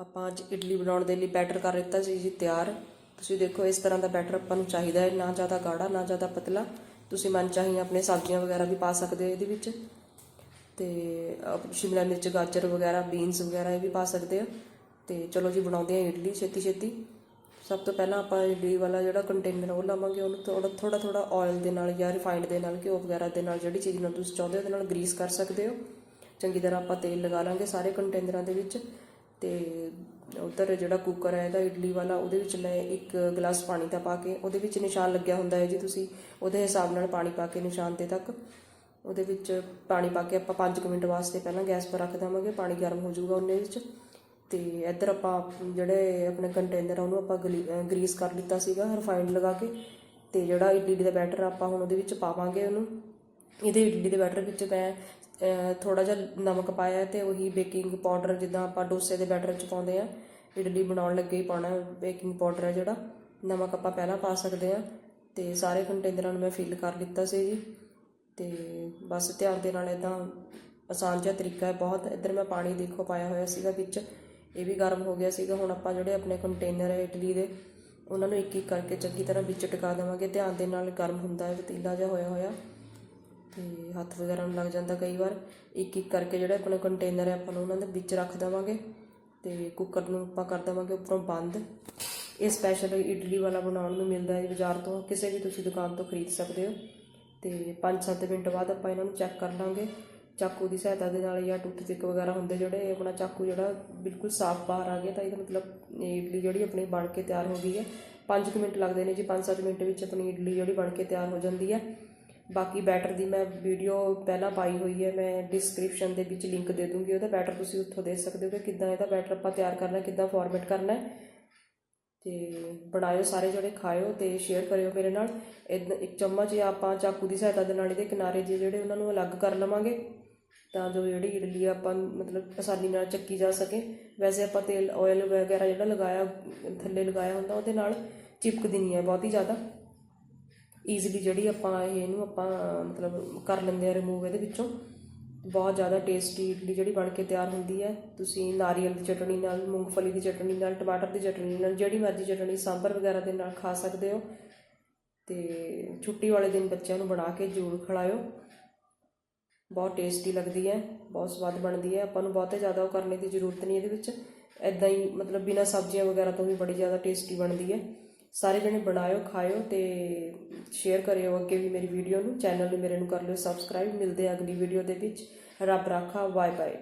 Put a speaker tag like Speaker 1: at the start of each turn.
Speaker 1: ਆਪਾਂ ਅੱਜ ਇਡਲੀ ਬਣਾਉਣ ਦੇ ਲਈ ਬੈਟਰ ਕਰ ਦਿੱਤਾ ਸੀ ਜੀ ਤਿਆਰ। ਤੁਸੀਂ ਦੇਖੋ, ਇਸ ਤਰ੍ਹਾਂ ਦਾ ਬੈਟਰ ਆਪਾਂ ਨੂੰ ਚਾਹੀਦਾ ਹੈ, ਨਾ ਜ਼ਿਆਦਾ ਗਾੜਾ, ਨਾ ਜ਼ਿਆਦਾ ਪਤਲਾ। ਤੁਸੀਂ ਮਨ ਚਾਹੀ ਆਪਣੇ ਸਬਜ਼ੀਆਂ ਵਗੈਰਾ ਵੀ ਪਾ ਸਕਦੇ ਹੋ ਇਹਦੇ ਵਿੱਚ। ਤੇ ਸ਼ਿਮਲਾ ਮਿਰਚ, ਗਾਜਰ ਵਗੈਰਾ ਬੀਨਸ ਵਗੈਰਾ ਇਹ ਵੀ ਪਾ ਸਕਦੇ ਹੋ। ਤੇ ਚਲੋ ਜੀ, ਬਣਾਉਂਦੇ ਆ ਇਡਲੀ ਛੇਤੀ ਛੇਤੀ ਸਭ ਤੋਂ ਪਹਿਲਾਂ ਆਪਾਂ ਇਡਲੀ ਵਾਲਾ ਜਿਹੜਾ ਕੰਟੇਨਰ ਉਹ ਲਾਵਾਂਗੇ। ਉਹਨੂੰ ਥੋੜਾ ਥੋੜਾ ਥੋੜਾ ਆਇਲ ਦੇ ਨਾਲ ਜਾਂ ਰਿਫਾਈਨਡ ਦੇ ਨਾਲ, ਘਿਓ ਵਗੈਰਾ ਦੇ ਨਾਲ ਜਿਹੜੀ ਚੀਜ਼ ਨੂੰ ਤੁਸੀਂ ਚਾਹੁੰਦੇ ਹੋ, ਉਹਦੇ ਨਾਲ ਗਰੀਸ ਕਰ ਸਕਦੇ ਹੋ। ਚੰਗੀ ਤਰ੍ਹਾਂ ਆਪਾਂ ਤੇਲ ਲਗਾ ਲਾਂਗੇ ਸਾਰੇ ਕੰਟੇਨਰਾਂ ਦੇ ਵਿੱਚ। ਤੇ ਉਧਰ ਜਿਹੜਾ ਕੁੱਕਰ ਹੈ, ਇਹਦਾ ਇਡਲੀ ਵਾਲਾ, ਉਹਦੇ ਵਿੱਚ ਮੈਂ ਇੱਕ ਗਲਾਸ ਪਾਣੀ ਦਾ ਪਾ ਕੇ, ਉਹਦੇ ਵਿੱਚ ਨਿਸ਼ਾਨ ਲੱਗਿਆ ਹੁੰਦਾ ਹੈ ਜੀ ਤੁਸੀਂ, ਉਹਦੇ ਹਿਸਾਬ ਨਾਲ ਪਾਣੀ ਪਾ ਕੇ ਨਿਸ਼ਾਨ ਤੇ ਤੱਕ। ਉਹਦੇ ਵਿੱਚ ਪਾਣੀ ਪਾ ਕੇ ਆਪਾਂ 5 ਮਿੰਟ ਵਾਸਤੇ ਪਹਿਲਾਂ ਗੈਸ ਪਰ ਰੱਖ ਦੇਵਾਂਗੇ, ਪਾਣੀ ਗਰਮ ਹੋ ਜਾਊਗਾ ਉਹਨੇ ਵਿੱਚ। ਤੇ ਇੱਧਰ ਆਪਾਂ ਜਿਹੜੇ ਆਪਣੇ ਕੰਟੇਨਰ ਆ, ਉਹਨੂੰ ਆਪਾਂ ਗਲੀ- ਗਰੀਸ ਕਰ ਲਿੱਤਾ ਸੀਗਾ ਰਿਫਾਈਨਡ ਲਗਾ ਕੇ। ਤੇ ਜਿਹੜਾ ਇਡਲੀ ਦਾ ਬੈਟਰ ਆਪਾਂ ਹੁਣ ਉਹਦੇ ਵਿੱਚ ਪਾਵਾਂਗੇ ਉਹਨੂੰ। ਇਹਦੇ ਇਡਲੀ ਦੇ ਬੈਟਰ ਵਿੱਚ ਮੈਂ ਥੋੜਾ ਜਿਹਾ ਨਮਕ ਪਾਇਆ ਤੇ ਉਹੀ ਬੇਕਿੰਗ ਪਾਊਡਰ ਜਿੱਦਾਂ ਆਪਾਂ ਡੋਸੇ ਦੇ ਬੈਟਰ 'ਚ ਪਾਉਂਦੇ ਆ ਇਡਲੀ ਬਣਾਉਣ ਲੱਗੇ ਹੀ ਪਾਉਣਾ, ਬੇਕਿੰਗ ਪਾਊਡਰ ਹੈ ਜਿਹੜਾ। ਨਮਕ ਆਪਾਂ ਪਹਿਲਾਂ ਪਾ ਸਕਦੇ ਆ ਤੇ ਸਾਰੇ ਕੰਟੇਨਰਾਂ ਨੂੰ ਮੈਂ ਫਿਲ ਕਰ ਲਿੱਤਾ ਸੀ ਜੀ। ਤੇ ਬਸ ਧਿਆਨ ਦੇ ਨਾਲ ਇਦਾਂ ਆਸਾਨ ਜਿਹਾ ਤਰੀਕਾ ਹੈ, ਬਹੁਤ ਇੱਧਰ ਮੈਂ ਪਾਣੀ ਦੇਖੋ ਪਾਇਆ ਹੋਇਆ ਸੀਗਾ ਵਿੱਚ। ਇਹ ਵੀ ਗਰਮ ਹੋ ਗਿਆ ਸੀਗਾ, ਹੁਣ ਆਪਾਂ ਜਿਹੜੇ ਆਪਣੇ ਕੰਟੇਨਰ ਹੈ ਇਡਲੀ ਦੇ, ਉਹਨਾਂ ਨੂੰ ਇੱਕ ਇੱਕ ਕਰਕੇ ਚੰਗੀ ਤਰ੍ਹਾਂ ਵਿੱਚ ਟਿਕਾ ਦੇਵਾਂਗੇ। ਧਿਆਨ ਦੇ ਨਾਲ ਗਰਮ ਹੁੰਦਾ ਹੈ ਪਤੀਲਾ ਜਿਹਾ ਹੋਇਆ ਹੋਇਆ। ਅਤੇ ਹੱਥ ਵਗੈਰਾ ਨੂੰ ਲੱਗ ਜਾਂਦਾ ਕਈ ਵਾਰ। ਇੱਕ ਇੱਕ ਕਰਕੇ ਜਿਹੜਾ ਆਪਣਾ ਕੰਟੇਨਰ ਹੈ, ਆਪਾਂ ਨੂੰ ਉਹਨਾਂ ਦੇ ਵਿੱਚ ਰੱਖ ਦੇਵਾਂਗੇ ਅਤੇ ਕੁੱਕਰ ਨੂੰ ਆਪਾਂ ਕਰ ਦੇਵਾਂਗੇ ਉੱਪਰੋਂ ਬੰਦ। ਇਹ ਸਪੈਸ਼ਲ ਇਡਲੀ ਵਾਲਾ ਬਣਾਉਣ ਨੂੰ ਮਿਲਦਾ ਹੈ ਬਾਜ਼ਾਰ ਤੋਂ। ਕਿਸੇ ਵੀ ਤੁਸੀਂ ਦੁਕਾਨ ਤੋਂ ਖਰੀਦ ਸਕਦੇ ਹੋ। ਅਤੇ 5-7 ਮਿੰਟ ਬਾਅਦ ਆਪਾਂ ਇਹਨਾਂ ਨੂੰ ਚੈੱਕ ਕਰ ਲਾਂਗੇ। ਚਾਕੂ ਦੀ ਸਹਾਇਤਾ ਦੇ ਨਾਲ ਜਾਂ ਟੁੱਥਪਿਕ ਵਗੈਰਾ ਹੁੰਦੇ ਜਿਹੜੇ ਆਪਣਾ ਚਾਕੂ ਜਿਹੜਾ ਬਿਲਕੁਲ ਸਾਫ਼ ਬਾਹਰ ਆ ਗਿਆ ਤਾਂ ਇਹਦਾ ਮਤਲਬ ਇਡਲੀ ਜਿਹੜੀ ਆਪਣੀ ਬਣ ਕੇ ਤਿਆਰ ਹੋ ਗਈ ਹੈ। 5 ਮਿੰਟ ਲੱਗਦੇ ਨੇ ਜੀ 5-7 ਮਿੰਟ ਵਿੱਚ ਆਪਣੀ ਇਡਲੀ ਜਿਹੜੀ ਬਣ ਕੇ ਤਿਆਰ ਹੋ ਜਾਂਦੀ ਹੈ। ਬਾਕੀ ਬੈਟਰ ਦੀ ਮੈਂ ਵੀਡੀਓ ਪਹਿਲਾਂ ਪਾਈ ਹੋਈ ਹੈ, ਮੈਂ ਡਿਸਕ੍ਰਿਪਸ਼ਨ ਦੇ ਵਿੱਚ ਲਿੰਕ ਦੇ ਦੂੰਗੀ, ਉਹਦਾ ਬੈਟਰ ਤੁਸੀਂ ਉੱਥੋਂ ਦੇਖ ਸਕਦੇ ਹੋ ਕਿ ਕਿੱਦਾਂ ਇਹਦਾ ਬੈਟਰ ਆਪਾਂ ਤਿਆਰ ਕਰਨਾ, ਕਿੱਦਾਂ ਫਾਰਮੈਟ ਕਰਨਾ ਹੈ। ਤੇ ਬਣਾਇਓ ਸਾਰੇ ਜਿਹੜੇ ਖਾਇਓ ਤੇ ਸ਼ੇਅਰ ਕਰਿਓ ਮੇਰੇ ਨਾਲ। ਇੱਦਾਂ, ਇੱਕ ਚਮਚ ਜਾਂ ਆਪਾਂ ਚਾਕੂ ਦੀ ਸਹਾਇਤਾ ਦੇ ਨਾਲ ਇਹਦੇ ਕਿਨਾਰੇ ਜੇ ਜਿਹੜੇ ਉਹਨਾਂ ਨੂੰ ਅਲੱਗ ਕਰ ਲਵਾਂਗੇ, ਤਾਂ ਜੋ ਜਿਹੜੀ ਇਡਲੀ ਆਪਾਂ ਮਤਲਬ ਆਸਾਨੀ ਨਾਲ ਚੱਕੀ ਜਾ ਸਕੇ। ਵੈਸੇ ਆਪਾਂ ਤੇਲ ਆਇਲ ਵਗੈਰਾ ਜਿਹੜਾ ਲਗਾਇਆ, ਥੱਲੇ ਲਗਾਇਆ ਹੁੰਦਾ ਉਹਦੇ ਨਾਲ ਚਿਪਕਦੀ ਨਹੀਂ ਹੈ, ਬਹੁਤੀ ਜ਼ਿਆਦਾ। ਈਜ਼ੀਲੀ ਜਿਹੜੀ ਆਪਾਂ ਇਹਨੂੰ ਆਪਾਂ ਮਤਲਬ ਕਰ ਲੈਂਦੇ ਆ ਰਿਮੂਵ ਇਹਦੇ ਵਿੱਚੋਂ। ਬਹੁਤ ਜ਼ਿਆਦਾ ਟੇਸਟੀ ਇਡਲੀ ਜਿਹੜੀ ਬਣ ਕੇ ਤਿਆਰ ਹੁੰਦੀ ਹੈ। ਤੁਸੀਂ ਨਾਰੀਅਲ ਦੀ ਚਟਣੀ ਨਾਲ, ਮੂੰਗਫਲੀ ਦੀ ਚਟਣੀ ਨਾਲ, ਟਮਾਟਰ ਦੀ ਚਟਣੀ ਨਾਲ, ਜਿਹੜੀ ਮਰਜ਼ੀ ਚਟਣੀ, ਸਾਂਬਰ ਵਗੈਰਾ ਦੇ ਨਾਲ ਖਾ ਸਕਦੇ ਹੋ। ਤੇ ਛੁੱਟੀ ਵਾਲੇ ਦਿਨ ਬੱਚਿਆਂ ਨੂੰ ਬਣਾ ਕੇ ਜ਼ਰੂਰ ਖਿਲਾਇਓ। ਬਹੁਤ ਟੇਸਟੀ ਲੱਗਦੀ ਹੈ, ਬਹੁਤ ਸਵਾਦ ਬਣਦੀ ਹੈ। ਆਪਾਂ ਨੂੰ ਬਹੁਤੇ ਜ਼ਿਆਦਾ ਉਹ ਕਰਨੇ ਦੀ ਜ਼ਰੂਰਤ ਨਹੀਂ ਇਹਦੇ ਵਿੱਚ। ਐਦਾਂ ਹੀ ਮਤਲਬ ਬਿਨਾ ਸਬਜ਼ੀਆਂ ਵਗੈਰਾ ਤੋਂ ਵੀ ਬੜੀ ਜ਼ਿਆਦਾ ਟੇਸਟੀ ਬਣਦੀ ਹੈ। ਸਾਰੇ ਜਣੇ ਬਣਾਇਓ, ਖਾਇਓ ਤੇ ਸ਼ੇਅਰ ਕਰਿਓ ਅੱਗੇ ਵੀ ਮੇਰੀ ਵੀਡੀਓ ਨੂੰ ਚੈਨਲ ਨੂੰ ਮੇਰੇ ਨੂੰ ਕਰ ਲਿਓ ਸਬਸਕ੍ਰਾਈਬ ਮਿਲਦੇ ਆ ਅਗਲੀ ਵੀਡੀਓ ਦੇ ਵਿੱਚ। ਰੱਬ ਰਾਖਾ ਬਾਏ ਬਾਏ